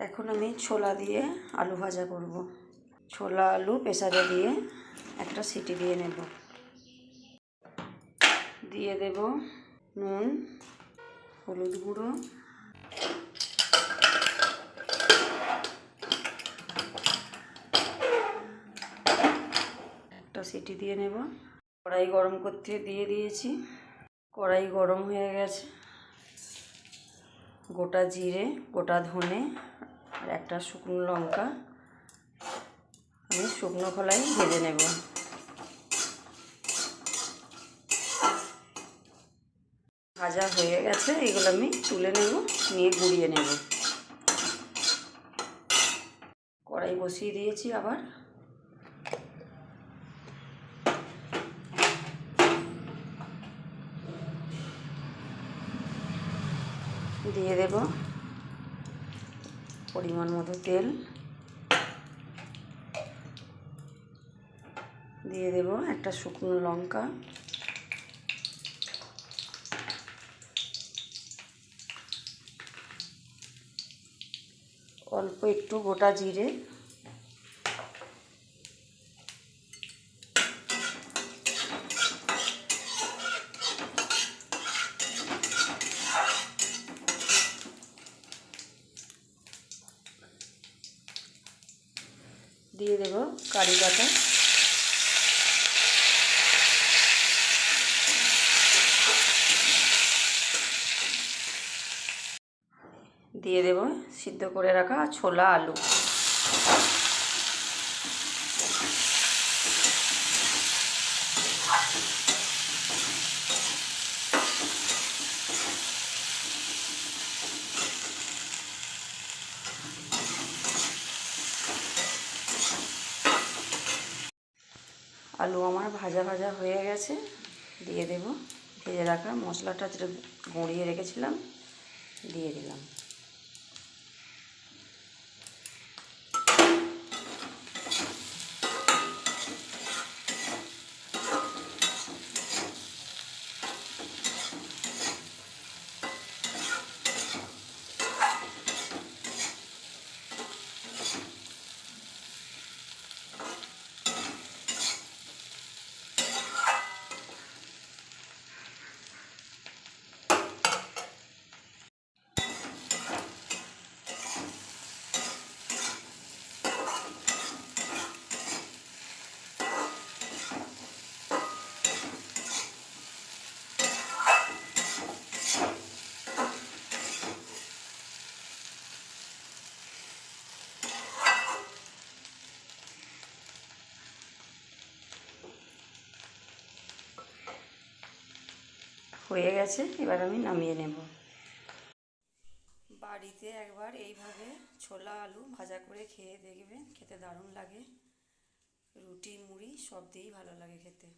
এখন আমি ছোলা দিয়ে আলু ভাজা করব। ছোলা, আলু, প্রেসারে দিয়ে একটা সিটি দিয়ে নেব। দিয়ে দেব নুন, হলুদ গুঁড়ো। একটা সিটি দিয়ে নেব। কড়াই গরম করতে দিয়ে দিয়েছি। কড়াই গরম হয়ে গেছে। গোটা জিরে, গোটা ধনে আর একটা শুকনো লঙ্কা। আমি শুকনো খোলাই ভেজে নেব। ভাজা হয়ে গেছে, এগুলো আমি তুলে নেব, নিয়ে গুঁড়িয়ে নেব। কড়াই বসিয়ে দিয়েছি আবার। দিয়ে দেব। পরিমাণ মতো তেল দিয়ে দেব একটা শুকনো লঙ্কা। অল্প একটু গোটা জিরে। দিয়ে দেব কারি পাতা। দিয়ে দেব সিদ্ধ করে রাখা ছোলা আলু। আলু আমার ভাজা ভাজা হয়ে গেছে, দিয়ে দেব। ভেজে রাখা মশলাটা যেটা গড়িয়ে রেখেছিলাম, দিয়ে দিলাম। হয়ে গেছে, এবার আমি নামিয়ে নেব। বাড়িতে একবার এইভাবে ছোলা আলু ভাজা করে খেয়ে দেখবেন, খেতে দারুণ লাগে। রুটি, মুড়ি সব দিয়েই ভালো লাগে খেতে।